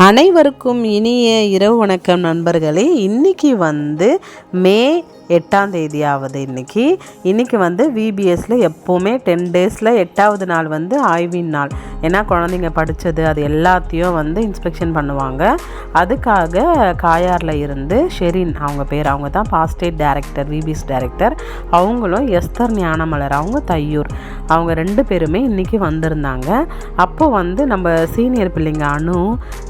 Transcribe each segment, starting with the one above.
அனைவருக்கும் இனிய இரவு வணக்கம் நண்பர்களே. இன்னைக்கு வந்து மே எட்டாம் தேதியாவது இன்றைக்கி இன்றைக்கி வந்து விபிஎஸ்சில் எப்போவுமே டென் டேஸில் எட்டாவது நாள் வந்து ஆய்வின் நாள். ஏன்னா குழந்தைங்க படித்தது அது எல்லாத்தையும் வந்து இன்ஸ்பெக்ஷன் பண்ணுவாங்க. அதுக்காக காயாரில் இருந்து ஷெரின் அவங்க பேர் அவங்க தான் பாஸ்டேட் டேரக்டர் விபிஎஸ் டேரக்டர் அவங்களும் எஸ்தர் ஞானமலர் அவங்க தையூர். அவங்க ரெண்டு பேருமே இன்றைக்கி வந்திருந்தாங்க. அப்போது வந்து நம்ம சீனியர் பிள்ளைங்க அனு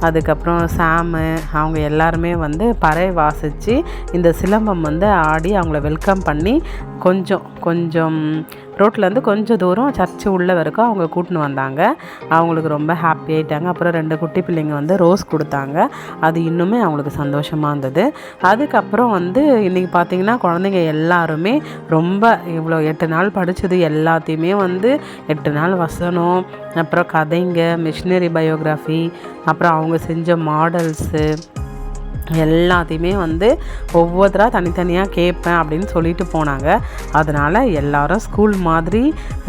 அதுக்கப்புறம் சாமு அவங்க எல்லாருமே வந்து பறை வாசித்து இந்த சிலம்பம் வந்து ஆடி அவங்கள வெல்கம் பண்ணி கொஞ்சம் கொஞ்சம் ரோட்லேருந்து கொஞ்சம் தூரம் சர்ச்சு உள்ள வரைக்கும் அவங்க கூட்டின்னு வந்தாங்க. அவங்களுக்கு ரொம்ப ஹாப்பி ஆகிட்டாங்க அப்புறம் ரெண்டு குட்டி பிள்ளைங்க வந்து ரோஸ் கொடுத்தாங்க. அது இன்னுமே அவங்களுக்கு சந்தோஷமாக இருந்தது. அதுக்கப்புறம் வந்து இன்றைக்கி பார்த்தீங்கன்னா குழந்தைங்க எல்லாருமே ரொம்ப இவ்வளோ எட்டு நாள் படித்தது எல்லாத்தையுமே வந்து எட்டு நாள் வசனம் அப்புறம் கதைங்க மிஷினரி பயோகிராஃபி அப்புறம் அவங்க செஞ்ச மாடல்ஸு எல்லாத்தையுமே வந்து ஒவ்வொருத்தராக தனித்தனியாக கேட்பேன் அப்படின்னு சொல்லிட்டு போனாங்க. அதனால் எல்லாரும் ஸ்கூல் மாதிரி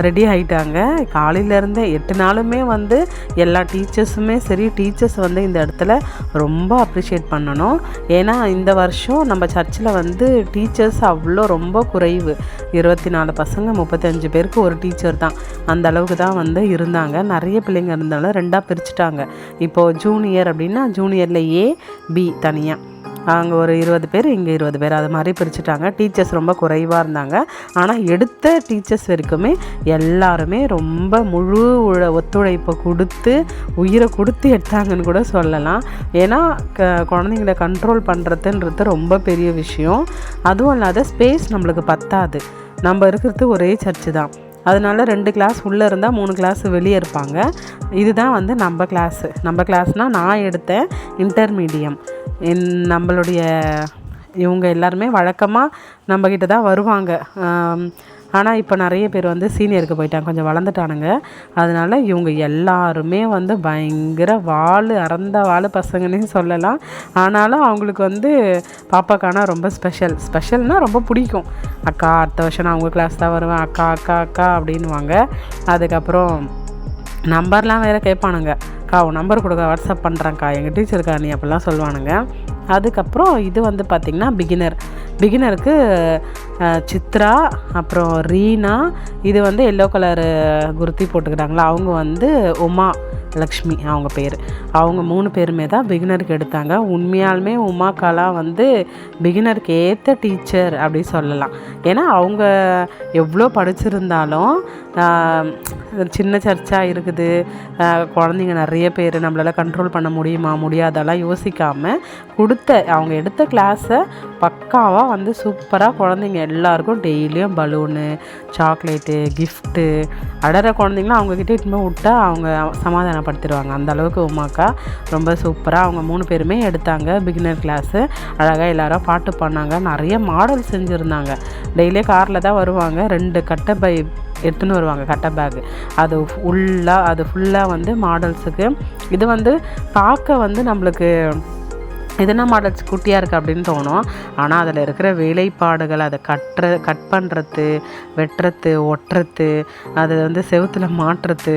ரெடி ஆகிட்டாங்க காலையிலேருந்தே எட்டு நாளுமே வந்து எல்லா டீச்சர்ஸுமே சரி டீச்சர்ஸ் வந்து இந்த இடத்துல ரொம்ப அப்ரிஷியேட் பண்ணணும். ஏன்னா இந்த வருஷம் நம்ம சர்ச்சில் வந்து டீச்சர்ஸ் அவ்வளோ ரொம்ப குறைவு. இருபத்தி நாலு பசங்க முப்பத்தஞ்சு பேருக்கு ஒரு டீச்சர் தான். அந்த அளவுக்கு தான் வந்து இருந்தாங்க. நிறைய பிள்ளைங்க இருந்தாலும் ரெண்டாக பிரிச்சுட்டாங்க. இப்போது ஜூனியர் அப்படின்னா ஜூனியரில் ஏ பி தனியாக அங்கே ஒரு இருபது பேர் இங்கே இருபது பேர் அது மாதிரி பிரிச்சுட்டாங்க. டீச்சர்ஸ் ரொம்ப குறைவாக இருந்தாங்க. ஆனால் எடுத்த டீச்சர்ஸ் வரைக்குமே எல்லாருமே ரொம்ப முழு உழ ஒத்துழைப்பை கொடுத்து உயிரை கொடுத்து எடுத்தாங்கன்னு கூட சொல்லலாம். ஏன்னா க குழந்தைங்கள கண்ட்ரோல் பண்ணுறதுன்றது ரொம்ப பெரிய விஷயம். அதுவும் இல்லாத ஸ்பேஸ் நம்மளுக்கு பத்தாது. நம்ம இருக்கிறது ஒரே சர்ச்சு தான். அதனால ரெண்டு கிளாஸ் உள்ளே இருந்தால் மூணு கிளாஸ் வெளியே இருப்பாங்க. இதுதான் வந்து நம்ம கிளாஸு நம்ம கிளாஸ்னால் நான் எடுத்தேன் இன்டர்மீடியம் என் நம்மளுடைய இவங்க எல்லாருமே வழக்கமாக நம்மக்கிட்ட தான் வருவாங்க. ஆனால் இப்போ நிறைய பேர் வந்து சீனியருக்கு போயிட்டாங்க. கொஞ்சம் வளர்ந்துட்டானுங்க. அதனால இவங்க எல்லாருமே வந்து பயங்கர வாழ் அறந்த வாழ் பசங்கன்னு சொல்லலாம். ஆனாலும் அவங்களுக்கு வந்து பாப்பாக்கானா ரொம்ப ஸ்பெஷல் ஸ்பெஷல்னால் ரொம்ப பிடிக்கும். அக்கா அடுத்த வருஷம் நான் அவங்க கிளாஸ் தான் வருவேன். அக்கா அக்கா அக்கா அப்படின்வாங்க அதுக்கப்புறம் நம்பர்லாம் வேறு கேட்பானுங்க. அக்கா உன் நம்பர் கொடுக்க வாட்ஸ்அப் பண்ணுறேன்க்கா எங்கள் டீச்சருக்கா நீ அப்படிலாம் சொல்லுவானுங்க. அதுக்கப்புறம் இது வந்து பார்த்திங்கன்னா பிகினர் பிகினருக்கு சித்ரா அப்புறம் ரீனா இது வந்து எல்லோ கலரு குர்த்தி போட்டுக்கிறாங்களா? அவங்க வந்து உமா லக்ஷ்மி அவங்க பேர். அவங்க மூணு பேருமே தான் பிகினருக்கு எடுத்தாங்க. உண்மையாலுமே உமாக்காலாம் வந்து பிகினருக்கு ஏற்ற டீச்சர் அப்படி சொல்லலாம். ஏன்னா அவங்க எவ்வளோ படிச்சிருந்தாலும் சின்ன சர்ச்சாக இருக்குது. குழந்தைங்க நிறைய பேர் நம்மளால் கண்ட்ரோல் பண்ண முடியுமா முடியாதெல்லாம் யோசிக்காமல் கொடுத்த அவங்க எடுத்த கிளாஸை பக்காவாக வந்து சூப்பராக குழந்தைங்க எல்லாருக்கும் டெய்லியும் பலூனு சாக்லேட்டு கிஃப்ட்டு அடற குழந்தைங்களாம் அவங்கக்கிட்ட இட்டுமே விட்டா அவங்க சமாதானப்படுத்திடுவாங்க. அந்த அளவுக்கு உமாக்கா ரொம்ப சூப்பராக அவங்க மூணு பேருமே எடுத்தாங்க பிகினர் கிளாஸு அழகாக எல்லாரும் பாட்டு பண்ணாங்க நிறைய மாடல் செஞ்சுருந்தாங்க. டெய்லியும் காரில் தான் வருவாங்க. ரெண்டு கட்டை பை எடுத்துன்னு வருவாங்க கட்டை பேக்கு அது ஃபுல்லாக அது ஃபுல்லாக வந்து மாடல்ஸுக்கு இது வந்து பார்க்க வந்து நம்மளுக்கு எதனா மாடல்ஸ் குட்டியாக இருக்குது அப்படின்னு தோணும். ஆனால் அதில் இருக்கிற வேலைப்பாடுகள் அதை கட்டுற கட் பண்ணுறது வெட்டுறது ஒட்டுறது அதை வந்து செவுத்தில் மாட்டுறது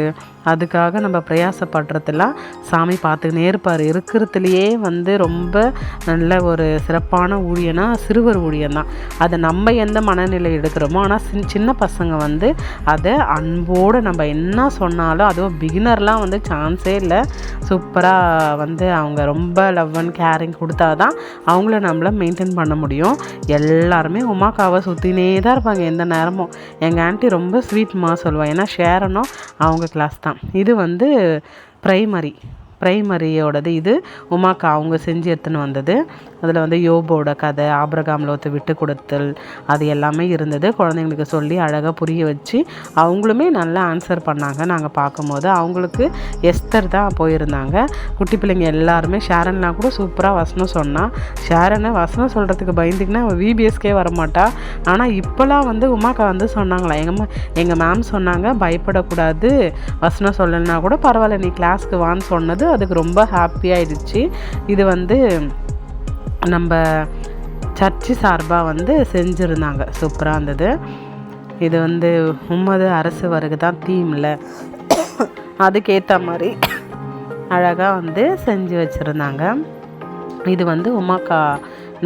அதுக்காக நம்ம பிரயாசப்படுறதெல்லாம் சாமி பார்த்துக்கினே இருப்பார். இருக்கிறதுலையே வந்து ரொம்ப நல்ல ஒரு சிறப்பான ஊழியனா சிறுவர் ஊழியம் தான். அதை நம்ம எந்த மனநிலை எடுக்கிறோமோ ஆனால் சின் சின்ன பசங்க வந்து அதை அன்போடு நம்ம என்ன சொன்னாலும் அதுவும் பிகினர்லாம் வந்து சான்ஸே இல்லை. சூப்பராக வந்து அவங்க ரொம்ப லவ் அண்ட் கேரிங் கொடுத்தா தான் அவங்கள நம்மள மெயின்டைன் பண்ண முடியும். எல்லாருமே உமாக்காவை சுற்றினே தான் இருப்பாங்க எந்த நேரமும். எங்கள் ஆண்டி ரொம்ப ஸ்வீட்மா சொல்லுவாள் ஏன்னா ஷேரனும் அவங்க கிளாஸ் தான். இது வந்து ப்ரைமரி. ப்ரைமரியோடது இது உமாக்கா அவங்க செஞ்சு எடுத்துன்னு வந்தது. அதில் வந்து யோபோட கதை ஆபிரகாம் லோத்து விட்டு கொடுத்தல் அது எல்லாமே இருந்தது. குழந்தைங்களுக்கு சொல்லி அழகாக புரிய வச்சு அவங்களுமே நல்லா ஆன்சர் பண்ணாங்க. நாங்கள் பார்க்கும்போது அவங்களுக்கு எஸ்தர் தான் போயிருந்தாங்க. குட்டி பிள்ளைங்க எல்லாருமே ஷேரன்லாம் கூட சூப்பராக வசனம் சொன்னான் ஷேரனை வசனம் சொல்கிறதுக்கு பயந்துக்குன்னா அவள் விபிஎஸ்கே வரமாட்டா. ஆனால் இப்போலாம் வந்து உமாக்கா வந்து சொன்னாங்களா எங்கள் எங்கள் மேம் சொன்னாங்க பயப்படக்கூடாது. வசனம் சொல்லலைன்னா கூட பரவாயில்ல நீ கிளாஸ்க்கு வான்னு சொன்னது அதுக்கு ரொம்ப ஹாப்பியாயிடுச்சு இது வந்து நம்ம சர்ச்சு சார்பாக வந்து செஞ்சுருந்தாங்க. சூப்பராக இருந்தது. இது வந்து உம்மது அரசு வருகை தான் தீமில் அதுக்கேற்ற மாதிரி அழகாக வந்து செஞ்சு வச்சுருந்தாங்க. இது வந்து உமாக்கா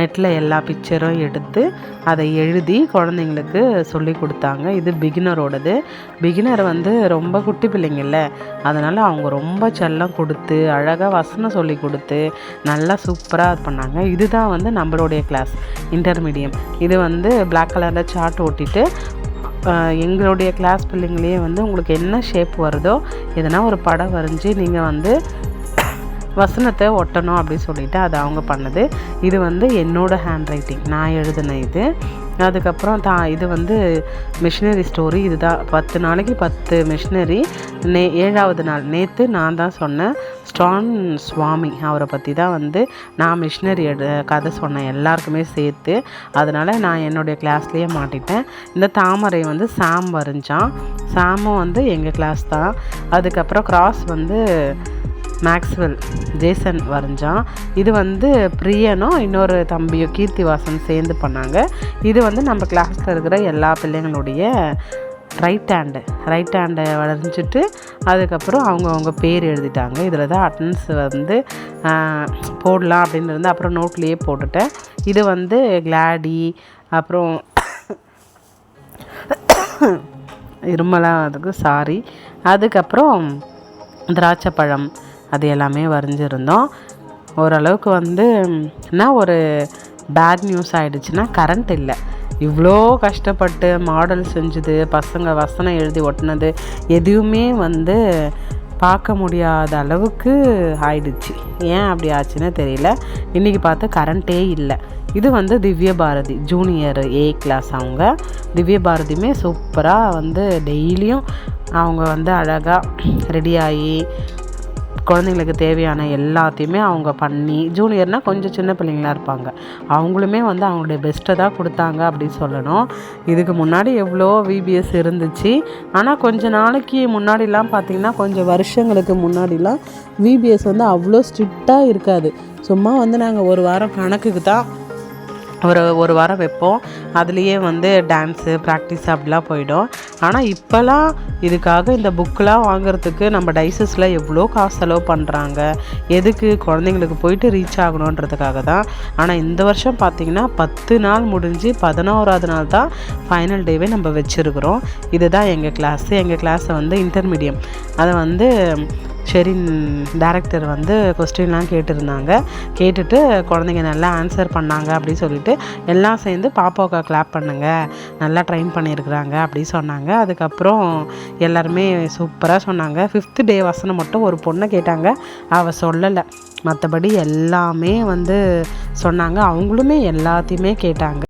நெட்டில் எல்லா பிக்சரும் எடுத்து அதை எழுதி குழந்தைங்களுக்கு சொல்லி கொடுத்தாங்க. இது பிகினரோடது பிகினர் வந்து ரொம்ப குட்டி பிள்ளைங்கள்ல. அதனால் அவங்க ரொம்ப செல்லம் கொடுத்து அழகாக வசனம் சொல்லி கொடுத்து நல்லா சூப்பராக இது பண்ணாங்க. இதுதான் வந்து நம்மளுடைய கிளாஸ் இன்டர்மீடியம் இது வந்து பிளாக் கலரில் சார்ட் ஓட்டிட்டு எங்களுடைய கிளாஸ் பிள்ளைங்களையே வந்து உங்களுக்கு என்ன ஷேப் வருதோ எதனா ஒரு படம் வரைஞ்சி நீங்கள் வந்து வசனத்தை ஒட்டணும் அப்படின்னு சொல்லிட்டு அது அவங்க பண்ணது. இது வந்து என்னோடய ஹேண்ட் ரைட்டிங் நான் எழுதின இது. அதுக்கப்புறம் தா இது வந்து மிஷினரி ஸ்டோரி இதுதான் பத்து நாளைக்கு பத்து மிஷினரி நே ஏழாவது நாள். நேற்று நான் தான் சொன்னேன் ஸ்டான் சுவாமி அவரை பற்றி தான் வந்து நான் மிஷினரி எடு கதை சொன்னேன் எல்லாருக்குமே சேர்த்து அதனால் நான் என்னுடைய கிளாஸ்லேயே மாட்டிட்டேன். இந்த தாமரை வந்து சாம் வரைஞ்சான். சாமும் வந்து எங்கள் கிளாஸ் தான். அதுக்கப்புறம் கிராஸ் வந்து மேக்ஸ்வெல் ஜேசன் வரைஞ்சான் இது வந்து பிரியனும் இன்னொரு தம்பியும் கீர்த்திவாசன் சேர்ந்து பண்ணாங்க. இது வந்து நம்ம கிளாஸில் இருக்கிற எல்லா பிள்ளைங்களுடைய ரைட் ஹேண்டு ரைட் ஹேண்டை வரைஞ்சிட்டு அதுக்கப்புறம் அவங்கவுங்க பேர் எழுதிட்டாங்க. இதில் தான் அட்டன்ஸ் வந்து போடலாம் அப்படின்னு இருந்து அப்புறம் நோட்லேயே போட்டுட்டேன். இது வந்து கிளாடி அப்புறம் இருமலாக அதுக்கு சாரி அதுக்கப்புறம் திராட்சை பழம் அது எல்லாமே வரைஞ்சிருந்தோம். ஓரளவுக்கு வந்து என்ன ஒரு பேட் நியூஸ் ஆகிடுச்சுன்னா கரண்ட் இல்லை. இவ்வளோ கஷ்டப்பட்டு மாடல் செஞ்சது பசங்க வசனம் எழுதி ஒட்டினது எதுவுமே வந்து பார்க்க முடியாத அளவுக்கு ஆயிடுச்சு. ஏன் அப்படி ஆச்சுன்னு தெரியல. இன்றைக்கி பார்த்து கரண்ட்டே இல்லை. இது வந்து திவ்ய பாரதி ஜூனியர் ஏ கிளாஸ் அவங்க. திவ்ய பாரதியுமே சூப்பராக வந்து டெய்லியும் அவங்க வந்து அழகாக ரெடியாகி குழந்தைங்களுக்கு தேவையான எல்லாத்தையுமே அவங்க பண்ணி ஜூனியர்னால் கொஞ்சம் சின்ன பிள்ளைங்களாக இருப்பாங்க. அவங்களுமே வந்து அவங்களுடைய பெஸ்ட்டை தான் கொடுத்தாங்க அப்படின்னு சொல்லணும். இதுக்கு முன்னாடி எவ்வளோ விபிஎஸ் இருந்துச்சு. ஆனால் கொஞ்ச நாளைக்கு முன்னாடிலாம் பார்த்திங்கன்னா கொஞ்சம் வருஷங்களுக்கு முன்னாடிலாம் விபிஎஸ் வந்து அவ்வளோ ஸ்ட்ரிக்டாக இருக்காது. சும்மா வந்து நாங்கள் ஒரு வாரம் கணக்குக்கு தான் ஒரு ஒரு வாரம் வைப்போம். அதுலேயே வந்து டான்ஸு ப்ராக்டிஸ் அப்படிலாம் போயிடும். ஆனால் இப்போலாம் இதுக்காக இந்த புக்கெலாம் வாங்குறதுக்கு நம்ம டைசஸில் எவ்வளோ காசு செலவு பண்ணுறாங்க எதுக்கு குழந்தைங்களுக்கு போயிட்டு ரீச் ஆகணுன்றதுக்காக தான். ஆனால் இந்த வருஷம் பார்த்திங்கன்னா பத்து நாள் முடிஞ்சு பதினோராவது நாள் தான் ஃபைனல் டேவே நம்ம வச்சுருக்குறோம். இதுதான் எங்கள் கிளாஸு எங்கள் கிளாஸை வந்து இன்டர்மீடியம் அதை வந்து ஷெரின் டேரக்டர் வந்து கொஸ்டின்லாம் கேட்டிருந்தாங்க. கேட்டுட்டு குழந்தைங்க நல்லா ஆன்சர் பண்ணாங்க அப்படின்னு சொல்லிட்டு எல்லாம் சேர்ந்து பாப்பாவுக்கு கிளாப் பண்ணுங்கள் நல்லா ட்ரெயின் பண்ணியிருக்கிறாங்க அப்படின்னு சொன்னாங்க. அதுக்கப்புறம் எல்லாருமே சூப்பராக சொன்னாங்க. ஃபிஃப்த்து டே வசனம் மட்டும் ஒரு பொண்ணை கேட்டாங்க. அவள் சொல்லலை. மற்றபடி எல்லாமே வந்து சொன்னாங்க. அவங்களுமே எல்லாத்தையுமே கேட்டாங்க.